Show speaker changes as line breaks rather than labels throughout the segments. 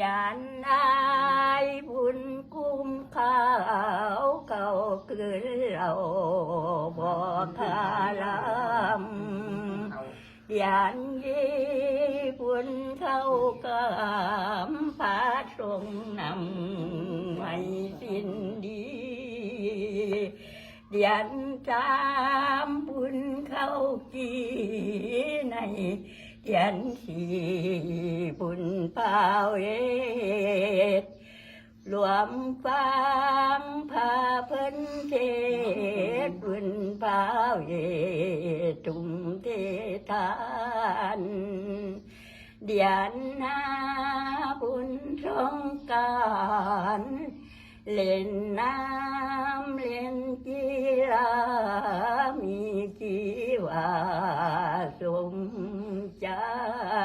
ยานนายบุญกุ้มข้าวเขาคือเราบอกคาลำยานยีบุญเข้ากำพาทรงนำไม่สิ้นดีเดียนจามบุญเข้ากีใน ยันสีบุญเป่าเอดรวมฟังพาเพิ่นเทศบุญเป่าเอดตุมเททานเดียนนาบุญสงการเล่นน้ำเล่นกีฬามีจีวาสม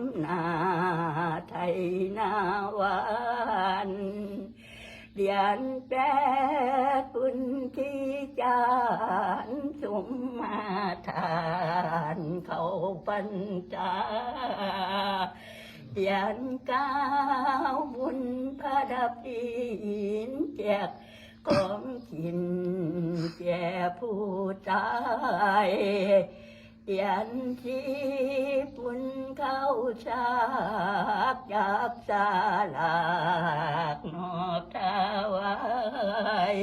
ำนาไทยนาวานเดียนแปดบุญที่จานสมมาทานเขาปัญจายันก้าวบุญพระดับดินแจกของกินแก่ผู้ตา ยยันที่บุญเข้าชากจากสาลากนอกทาวาย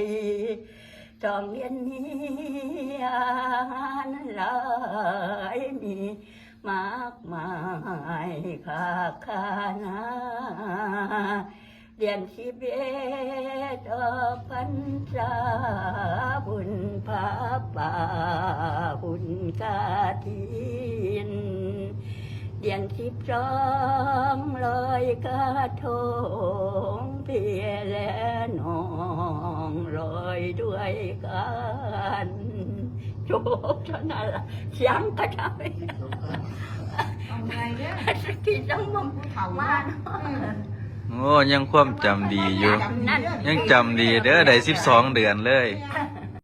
ต้องเรียนนี้อาหารหลายมีมากมายค่าคานาเรียนชีเบตอพรรษา บุญพาป่าบุญกาทินเรียนสิบสองลอยกระทงเพียและน้องลอยด้วยกันจบเท่านั้นละเสียงก็ทำ
เอาไงเนี่ย
ที่ต้องมอง
ผู้เฒ่า
มา
มา
เนาะ
โอ้ยังความจำดีอยู่ ยังจำดีเด้อได้สิบสองเดือนเลย
เ